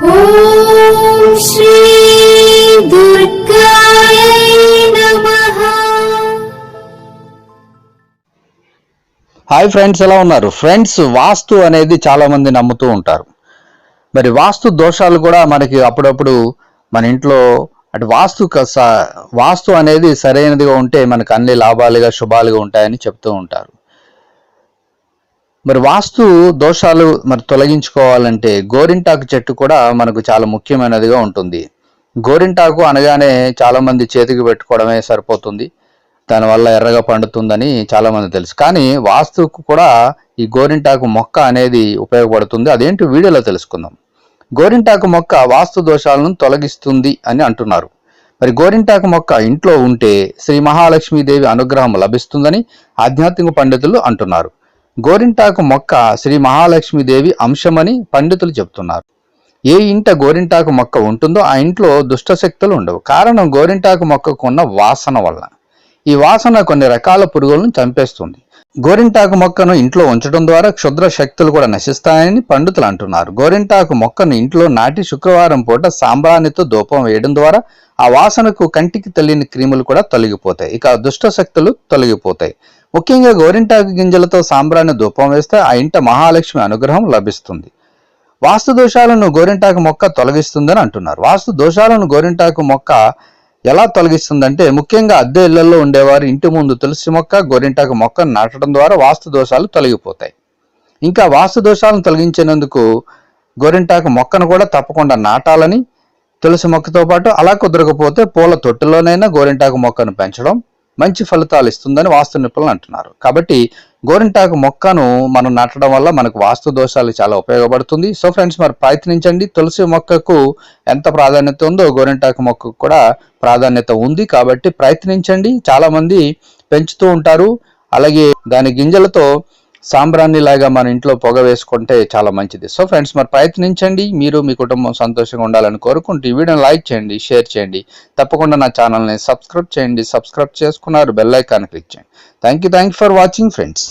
Hi friends ఎలా ఉన్నారు? Friends వాస్తు అనేది చాలా మంది నమ్ముతూ ఉంటారు. మరి వాస్తు దోషాలు కూడా మనకి అప్పుడప్పుడు మన ఇంట్లో అటు వాస్తు వాస్తు అనేది సరైనదిగా ఉంటే మనకు అన్ని లాభాలుగా శుభాలుగా ఉంటాయని చెప్తూ ఉంటారు. మరి వాస్తు దోషాలు మరి తొలగించుకోవాలంటే గోరింటాకు చెట్టు కూడా మనకు చాలా ముఖ్యమైనదిగా ఉంటుంది. గోరింటాకు అనగానే చాలా మంది చేతికి పెట్టుకోవడమే సరిపోతుంది. దానివల్ల ఎర్రగా పండుతుందని చాలా మంది తెలుసు. కానీ వాస్తుకు కూడా ఈ గోరింటాకు మొక్క అనేది ఉపయోగపడుతుంది. అదేంటి వీడియోలో తెలుసుకుందాం. గోరింటాకు మొక్క వాస్తు దోషాలను తొలగిస్తుంది అని అంటున్నారు. మరి గోరింటాకు మొక్క ఇంట్లో ఉంటే శ్రీ మహాలక్ష్మీదేవి అనుగ్రహం లభిస్తుందని ఆధ్యాత్మిక పండితులు అంటున్నారు. గోరింటాకు మొక్క శ్రీ మహాలక్ష్మీదేవి అంశమని పండితులు చెప్తున్నారు. ఏ ఇంట గోరింటాకు మొక్క ఉంటుందో ఆ ఇంట్లో దుష్ట శక్తులు ఉండవు. కారణం గోరింటాకు మొక్కకు ఉన్న వాసన వల్ల ఈ వాసన కొన్ని రకాల పురుగులను చంపేస్తుంది. గోరింటాకు మొక్కను ఇంట్లో ఉంచడం ద్వారా క్షుద్ర శక్తులు కూడా నశిస్తాయని పండితులు అంటున్నారు. గోరింటాకు మొక్కను ఇంట్లో నాటి శుక్రవారం పూట సాంబ్రాణితో ధూపం వేయడం ద్వారా ఆ వాసనకు కంటికి తెలియని క్రీములు కూడా తొలగిపోతాయి. ఇక దుష్ట శక్తులు తొలగిపోతాయి. ముఖ్యంగా గోరింటాకు గింజలతో సాంబ్రాణి ధూపం వేస్తే ఆ ఇంట మహాలక్ష్మి అనుగ్రహం లభిస్తుంది. వాస్తు దోషాలను గోరింటాకు మొక్క తొలగిస్తుందని అంటున్నారు. వాస్తు దోషాలను గోరింటాకు మొక్క ఎలా తొలగిస్తుందంటే ముఖ్యంగా అద్దె ఇళ్ళలో ఉండేవారు ఇంటి ముందు తులసి మొక్క గోరింటాకు మొక్కను నాటడం ద్వారా వాస్తు దోషాలు తొలగిపోతాయి. ఇంకా వాస్తు దోషాలను తొలగించేందుకు గోరింటాకు మొక్కను కూడా తప్పకుండా నాటాలని తులసి మొక్కతో పాటు అలా కుదరకపోతే పూల తొట్టులోనైనా గోరింటాకు మొక్కను పెంచడం మంచి ఫలితాలు ఇస్తుందని వాస్తు నిపుణులు అంటున్నారు. కాబట్టి గోరింటాకు మొక్కను మనం నాటడం వల్ల మనకు వాస్తు దోషాలు చాలా ఉపయోగపడుతుంది. సో ఫ్రెండ్స్ మరి ప్రయత్నించండి. తులసి మొక్కకు ఎంత ప్రాధాన్యత ఉందో గోరింటాకు మొక్కకు కూడా ప్రాధాన్యత ఉంది కాబట్టి ప్రయత్నించండి. చాలామంది పెంచుతూ ఉంటారు. అలాగే దాని గింజలతో సాంబ్రాన్ని లాగా మన ఇంట్లో పొగ వేసుకుంటే చాలా మంచిది. సో ఫ్రెండ్స్ మరి ప్రయత్నించండి. మీరు మీ కుటుంబం సంతోషంగా ఉండాలని కోరుకుంటూ ఈ వీడియోని లైక్ చేయండి షేర్ చేయండి. తప్పకుండా నా ఛానల్ని సబ్స్క్రైబ్ చేయండి. సబ్స్క్రైబ్ చేసుకున్నారు బెల్ ఐకాన్ క్లిక్ చేయండి. Thank you thank you for watching friends.